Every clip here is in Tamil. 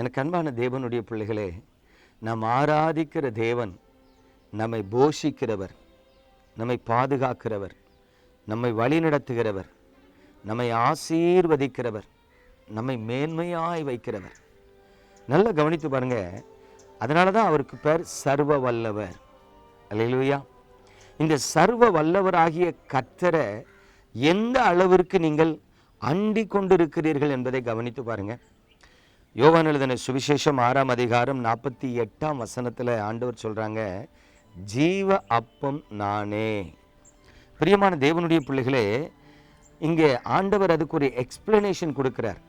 எனக்கு அன்பான தேவனுடைய பிள்ளைகளே நாம் ஆராதிக்கிற தேவன் நம்மை போஷிக்கிறவர் நம்மை பாதுகாக்கிறவர் நம்மை வழிநடத்துகிறவர் நம்மை ஆசீர்வதிக்கிறவர் நம்மை மேன்மையாய் வைக்கிறவர். நல்லா கவனித்து பாருங்க அதனால தான் அவருக்கு பேர் சர்வ வல்லவர் அல்லையா இந்த சர்வ வல்லவராகிய கத்தரை எந்த அளவிற்கு நீங்கள் அண்டி கொண்டிருக்கிறீர்கள் என்பதை கவனித்து பாருங்கள் யோவான் எழுதின சுவிசேஷம் ஆறாம் அதிகாரம் நாற்பத்தி எட்டாம் வசனத்தில் ஆண்டவர் சொல்கிறாங்க ஜீவ அப்பம் நானே. பிரியமான தேவனுடைய பிள்ளைகளே இங்கே ஆண்டவர் அதுக்கு ஒரு எக்ஸ்பிளனேஷன் கொடுக்கிறார்.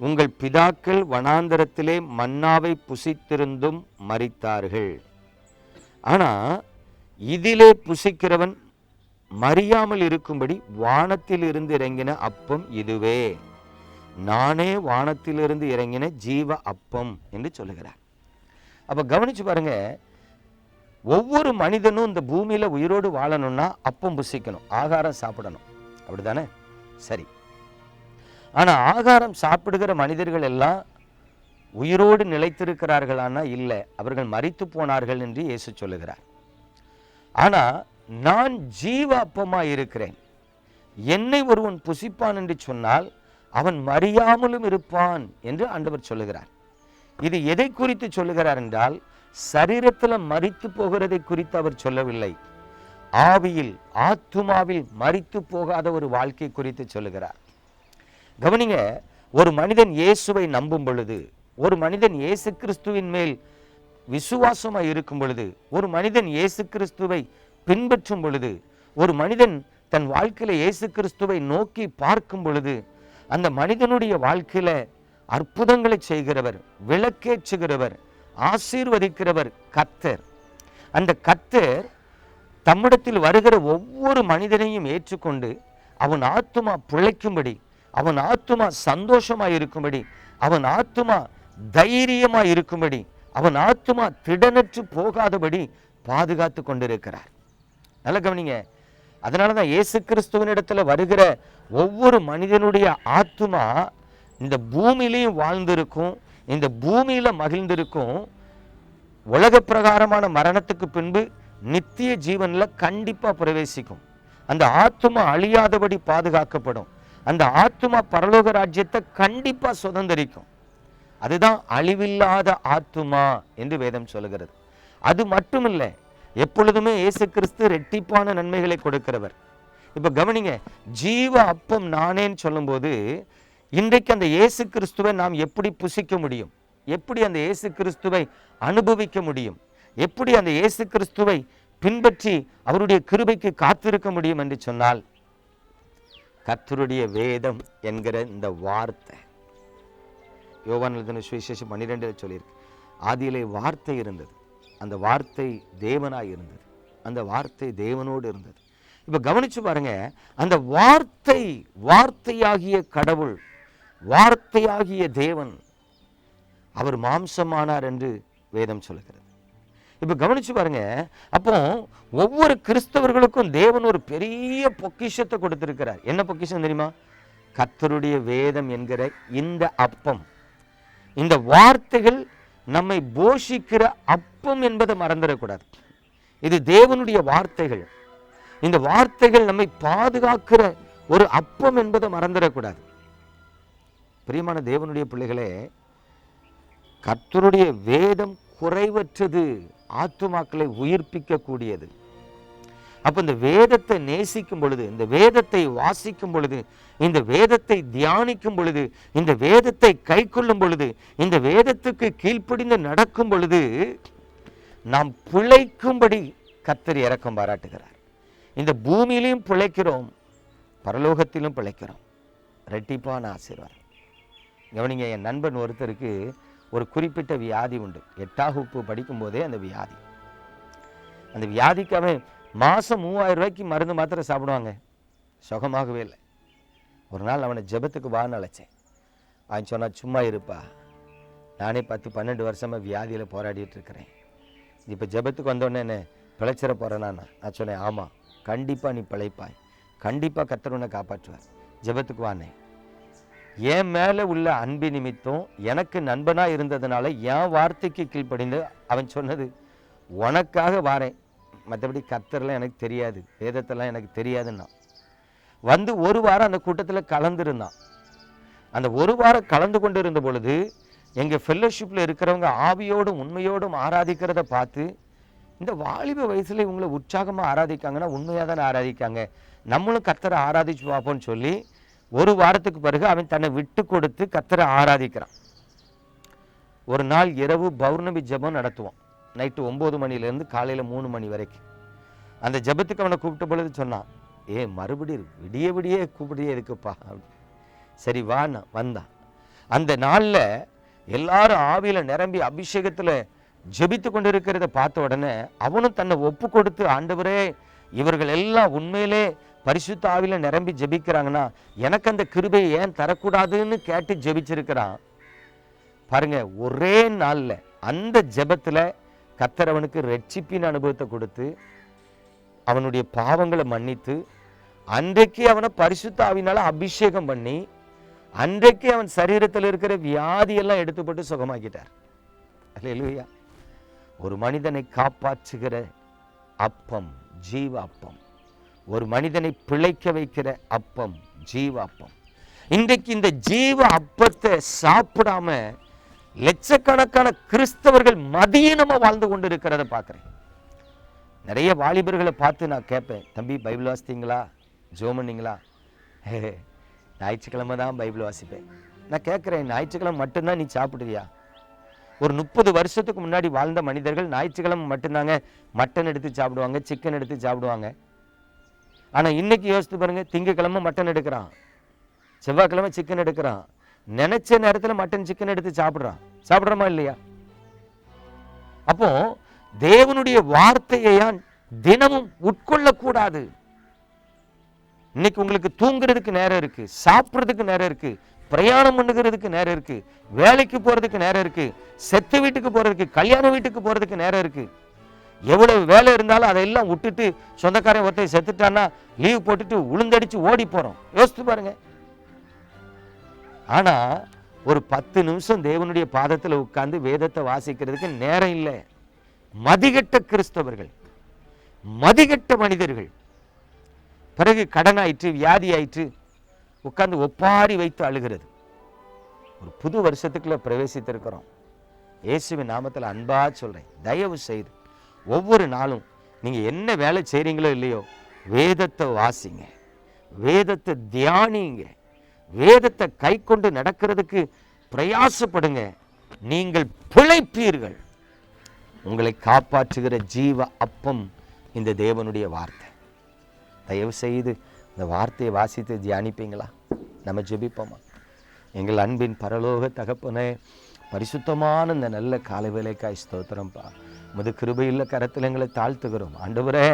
உங்கள் பிதாக்கள் வனாந்தரத்திலே மன்னாவை புசித்திருந்தும் மறித்தார்கள் ஆனால் இதிலே புசிக்கிறவன் மறியாமல் இருக்கும்படி வானத்தில் இருந்து இறங்கின அப்பம் இதுவே. நானே வானத்திலிருந்து இறங்கின ஜீவ அப்பம் என்று சொல்லுகிறார். அப்போ கவனிச்சு பாருங்க ஒவ்வொரு மனிதனும் இந்த பூமியில் உயிரோடு வாழணும்னா அப்பம் புசிக்கணும் ஆகாரம் சாப்பிடணும். அப்படிதானே சரி. ஆனால் ஆகாரம் சாப்பிடுகிற மனிதர்கள் எல்லாம் உயிரோடு நிலைத்திருக்கிறார்களானா? இல்லை. அவர்கள் மறித்து போனார்கள் என்று இயேசு சொல்லுகிறார். ஆனால் நான் ஜீவ அப்பமாக இருக்கிறேன். என்னை ஒருவன் புசிப்பான் என்று சொன்னால் அவன் மறியாமலும் இருப்பான் என்று ஆண்டவர் சொல்லுகிறார். இது எதை குறித்து சொல்லுகிறார் என்றால் சரீரத்தில் மறித்து போகிறதை குறித்து அவர் சொல்லவில்லை. ஆவியில் ஆத்துமாவில் மறித்து போகாத ஒரு வாழ்க்கை குறித்து சொல்லுகிறார். கவனிங்க ஒரு மனிதன் இயேசுவை நம்பும் பொழுது ஒரு மனிதன் இயேசு கிறிஸ்துவின் மேல் விசுவாசமாய் இருக்கும் பொழுது ஒரு மனிதன் இயேசு கிறிஸ்துவை பின்பற்றும் பொழுது ஒரு மனிதன் தன் வாழ்க்கையில இயேசு கிறிஸ்துவை நோக்கி பார்க்கும் பொழுது அந்த மனிதனுடைய வாழ்க்கையில் அற்புதங்களை செய்கிறவர் விளக்கேற்றுகிறவர் ஆசீர்வதிக்கிறவர் கத்தர். அந்த கத்தர் தம்மிடத்தில் வருகிற ஒவ்வொரு மனிதனையும் ஏற்றுக்கொண்டு அவன் ஆத்துமா பிழைக்கும்படி அவன் ஆத்துமா சந்தோஷமாக இருக்கும்படி அவன் ஆத்துமா தைரியமாக இருக்கும்படி அவன் ஆத்துமா திடனற்று போகாதபடி பாதுகாத்து கொண்டிருக்கிறார். நல்ல கவனிங்க அதனால தான் இயேசு கிறிஸ்துவனிடத்துல வருகிற ஒவ்வொரு மனிதனுடைய ஆத்மா இந்த பூமியிலையும் வாழ்ந்திருக்கும் இந்த பூமியில் மகிழ்ந்திருக்கும் உலக பிரகாரமான மரணத்துக்கு பின்பு நித்திய ஜீவனில் கண்டிப்பாக பிரவேசிக்கும். அந்த ஆத்மா அழியாதபடி பாதுகாக்கப்படும். அந்த ஆத்மா பரலோக ராஜ்யத்தை கண்டிப்பாக சுதந்திரிக்கும். அதுதான் அழிவில்லாத ஆத்மா என்று வேதம் சொல்லுகிறது. அது மட்டும் இல்லை எப்பொழுதுமே இயேசு கிறிஸ்து ரெட்டிப்பான நன்மைகளை கொடுக்கிறவர். இப்ப கவனிங்க ஜீவ அப்பம் நானேன்னு சொல்லும்போது இன்றைக்கு அந்த இயேசு கிறிஸ்துவை நாம் எப்படி புசிக்க முடியும்? எப்படி அந்த இயேசு கிறிஸ்துவை அனுபவிக்க முடியும்? எப்படி அந்த இயேசு கிறிஸ்துவை பின்பற்றி அவருடைய கிருபைக்கு காத்திருக்க முடியும் என்று சொன்னால் கர்த்தருடைய வேதம் என்கிற இந்த வார்த்தை யோவான் எழுதின சுவிசேஷம் பன்னிரெண்டில் சொல்லியிருக்கு. ஆதியிலே வார்த்தை இருந்தது. அந்த வார்த்தை தேவனாய் இருந்தது. அந்த வார்த்தை தேவனோடு இருந்தது. இப்போ கவனிச்சு பாருங்க அந்த வார்த்தை வார்த்தையாகிய கடவுள் வார்த்தையாகிய தேவன் அவர் மாம்சமானார் என்று வேதம் சொல்லுகிறது. இப்போ கவனிச்சு பாருங்க அப்போ ஒவ்வொரு கிறிஸ்தவர்களுக்கும் தேவன் ஒரு பெரிய பொக்கிஷத்தை கொடுத்திருக்கிறார். என்ன பொக்கிஷம் தெரியுமா? கர்த்தருடைய வேதம் என்கிற இந்த அப்பம் இந்த வார்த்தைகள் நம்மை போஷிக்கிற அப்பம் என்பதை மறந்துடக்கூடாது. இது தேவனுடைய வார்த்தைகள். இந்த வார்த்தைகள் நம்மை பாதுகாக்கிற ஒரு அப்பம் என்பதை மறந்துடக்கூடாது. பிரியமான தேவனுடைய பிள்ளைகளே கர்த்தருடைய வேதம் குறைவற்றது ஆத்துமாக்களை உயிர்ப்பிக்கக்கூடியது. அப்போ இந்த வேதத்தை நேசிக்கும் பொழுது இந்த வேதத்தை வாசிக்கும் பொழுது இந்த வேதத்தை தியானிக்கும் பொழுது இந்த வேதத்தை கை கொள்ளும் பொழுது இந்த வேதத்துக்கு கீழ்ப்படிந்து நடக்கும் பொழுது நாம் பிழைக்கும்படி கத்தர் இறக்கம் பாராட்டுகிறார். இந்த பூமியிலையும் பிழைக்கிறோம் பரலோகத்திலும் பிழைக்கிறோம். ரெட்டிப்பான ஆசீர்வாதம். கவனிங்க என் நண்பன் ஒருத்தருக்கு ஒரு குறிப்பிட்ட வியாதி உண்டு. எட்டாம் வகுப்பு படிக்கும்போதே அந்த வியாதி. அந்த வியாதிக்கு அவன் மாதம் மூவாயிரம் ரூபாய்க்கு மருந்து மாத்திரை சாப்பிடுவாங்க. சுகமாகவே இல்லை. ஒரு நாள் அவனை ஜெபத்துக்கு வான்னு அழைச்சேன். அவன் சொன்னால் சும்மா இருப்பா. நானே பத்து பன்னெண்டு வருஷமாக வியாதியில் போராடிட்டு இருக்கிறேன். இப்போ ஜெபத்துக்கு வந்தோடனே என்ன பிழைச்சிட போகிறேன்னா நான் சொன்னேன் ஆமாம் கண்டிப்பாக நீ பிழைப்பாய். கண்டிப்பாக கர்த்தர் உன்னை காப்பாற்றுவார். ஜெபத்துக்கு வானே என் மேலே உள்ள அன்பு நிமித்தம் எனக்கு நண்பனாக இருந்ததுனால என் வார்த்தைக்கு கீழ்ப்படிந்து அவன் சொன்னது உனக்காக வாரேன். மற்றபடி கத்தர்லாம் எனக்கு தெரியாது. வேதத்தெல்லாம் எனக்கு தெரியாதுன்னா. வந்து ஒரு வாரம் அந்த கூட்டத்தில் கலந்துருந்தான். அந்த ஒரு வாரம் கலந்து கொண்டு இருந்த பொழுது எங்கள் ஃபெல்லோஷிப்பில் இருக்கிறவங்க ஆவியோடும் உண்மையோடும் ஆராதிக்கிறத பார்த்து இந்த வாலிப வயசில் இவங்களை உற்சாகமாக ஆராதிக்காங்கன்னா உண்மையாக தானே ஆராதிக்காங்க. நம்மளும் கத்தரை ஆராதிச்சு பார்ப்போம்னு சொல்லி ஒரு வாரத்துக்கு பிறகு அவன் தன்னை விட்டு கொடுத்து கத்தரை ஆராதிக்கிறான். ஒரு நாள் இரவு பௌர்ணமி ஜெபம் நடத்துவான். நைட்டு ஒம்பது மணிலேருந்து காலையில் மூணு மணி வரைக்கும். அந்த ஜெபத்துக்கு அவனை கூப்பிட்ட பொழுது சொன்னான் ஏ மறுபடி விடிய விடிய கூப்பிடியே இருக்குப்பா. சரி சரி நான் வந்தான் அந்த நாளில் எல்லாரும் ஆவியில் நிரம்பி அபிஷேகத்தில் ஜெபித்து கொண்டிருக்கிறத பார்த்த உடனே அவனும் தன்னை ஒப்பு கொடுத்து ஆண்டவரே இவர்கள் எல்லாம் உண்மையிலே பரிசுத்த ஆவியில் நிரம்பி ஜெபிக்கிறாங்கன்னா எனக்கு அந்த கிருபையை ஏன் தரக்கூடாதுன்னு கேட்டு ஜெபிச்சிருக்கிறான். பாருங்க ஒரே நாளில் அந்த ஜெபத்தில் கத்தர் அவனுக்கு ரட்சிப்பின் அனுபவத்தை கொடுத்து அவனுடைய பாவங்களை மன்னித்து அன்றைக்கு அவனை பரிசுத்தாவினால அபிஷேகம் பண்ணி அன்றைக்கு அவன் சரீரத்தில் இருக்கிற வியாதியெல்லாம் எடுத்துப்பட்டு சுகமாக்கிட்டார். அல்லையா ஒரு மனிதனை காப்பாற்றுகிற அப்பம் ஜீவ அப்பம் ஒரு மனிதனை பிழைக்க வைக்கிற அப்பம் ஜீவ அப்பம் இன்றைக்கு இந்த ஜீவ அப்பத்தை சாப்பிடாம லட்சக்கணக்கான கிறிஸ்தவர்கள் மதியீனமா வாழ்ந்து கொண்டு இருக்கிறத பார்க்குறேன். நிறைய வாலிபர்களை பார்த்து நான் கேட்பேன் தம்பி பைபிள் வாசித்தீங்களா? ஜோம் பண்ணிங்களா ஹே ஞாயிற்றுக்கிழமை தான் பைபிள் வாசிப்பேன். நான் கேட்குறேன் ஞாயிற்றுக்கிழமை மட்டும்தான் நீ சாப்பிடுறியா? ஒரு முப்பது வருஷத்துக்கு முன்னாடி வாழ்ந்த மனிதர்கள் ஞாயிற்றுக்கிழமை மட்டும்தாங்க மட்டன் எடுத்து சாப்பிடுவாங்க சிக்கன் எடுத்து சாப்பிடுவாங்க. ஆனால் இன்னைக்கு யோசித்து பாருங்கள் திங்கக்கிழமை மட்டன் எடுக்கிறான் செவ்வாய்க்கிழமை சிக்கன் எடுக்கிறான். நினைச்ச நேரத்தில் மட்டன் சிக்கன் எடுத்து சாப்பிட்றான். சாப்பிட்றோமா இல்லையா? அப்போ தேவனுடைய வார்த்தையை தினமும் உட்கொள்ளக்கூடாது. இன்னைக்கு உங்களுக்கு தூங்குறதுக்கு நேரம் இருக்கு சாப்பிட்றதுக்கு நேரம் இருக்கு பிரயாணம் பண்ணுகிறதுக்கு நேரம் இருக்கு வேலைக்கு போறதுக்கு நேரம் இருக்கு செத்து வீட்டுக்கு போறதுக்கு கல்யாண வீட்டுக்கு போறதுக்கு நேரம் இருக்கு. எவ்வளவு வேலை இருந்தாலும் அதையெல்லாம் விட்டுட்டு சொந்தக்காரன் ஒருத்தர் செத்துட்டான்னா லீவ் போட்டுட்டு உளுந்தடிச்சு ஓடி போறோம். யோசித்து பாருங்க. ஆனால் ஒரு பத்து நிமிஷம் தேவனுடைய பாதத்தில் உட்கார்ந்து வேதத்தை வாசிக்கிறதுக்கு நேரம் இல்லை. மதிகட்ட கிறிஸ்தவர்கள் மதிகட்ட மனிதர்கள். பிறகு கடனாயிற்று வியாதி ஆயிற்று உட்கார்ந்து ஒப்பாரி வைத்து அழுகிறது. ஒரு புது வருஷத்துக்குள்ளே பிரவேசித்திருக்கிறோம். இயேசுவின் நாமத்தில் அன்பா சொல்கிறேன் தயவு செய்து ஒவ்வொரு நாளும் நீங்கள் என்ன வேலை செய்கிறீங்களோ இல்லையோ வேதத்தை வாசிங்க வேதத்தை தியானிங்க. வேதத்தை கை கொண்டு நடக்கிறதுக்கு பிரயாசப்படுங்க. நீங்கள் பிழைப்பீர்கள். உங்களை காப்பாற்றுகிற ஜீவ அப்பம் இந்த தேவனுடைய வார்த்தை. தயவு செய்து இந்த வார்த்தையை வாசித்து தியானிப்பீங்களா? நம்ம ஜெபிப்போமா? எங்கள் அன்பின் பரலோக தகப்பனே பரிசுத்தமான இந்த நல்ல காலை வேலைக்காய் ஸ்தோத்திரம்ப்பா முது கிருபையில் கரத்தில் எங்களை தாழ்த்துகிறோம். ஆண்டவரே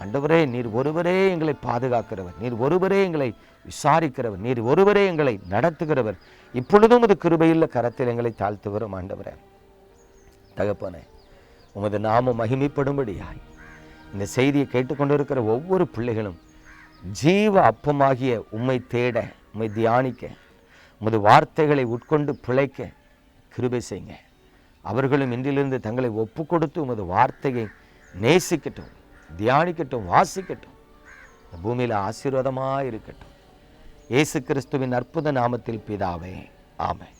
ஆண்டவரே நீர் ஒருவரே எங்களை பாதுகாக்கிறவர். நீர் ஒருவரே எங்களை விசாரிக்கிறவர். நீர் ஒருவரே எங்களை நடத்துகிறவர். இப்பொழுதும் இது கிருபையில் கரத்தில் எங்களை தாழ்த்துகிறோம் ஆண்டவரே. தகப்பனே உமது நாம மகிமைப்படும்படியாய் இந்த செய்தியை கேட்டுக்கொண்டிருக்கிற ஒவ்வொரு பிள்ளைகளும் ஜீவ அப்பமாகிய உம்மை தேட உம்மை தியானிக்க உமது வார்த்தைகளை உட்கொண்டு பிழைக்க கிருபை செய்யுங்க. அவர்களும் இன்றிலிருந்து தங்களை ஒப்பு கொடுத்து உமது வார்த்தையை நேசிக்கட்டும். தியானிக்கட்டும் வாசிக்கட்டும். இந்த பூமியில் ஆசீர்வாதமாக இருக்கட்டும் இயேசு கிறிஸ்துவின் அற்புத நாமத்தில் பிதாவே ஆமை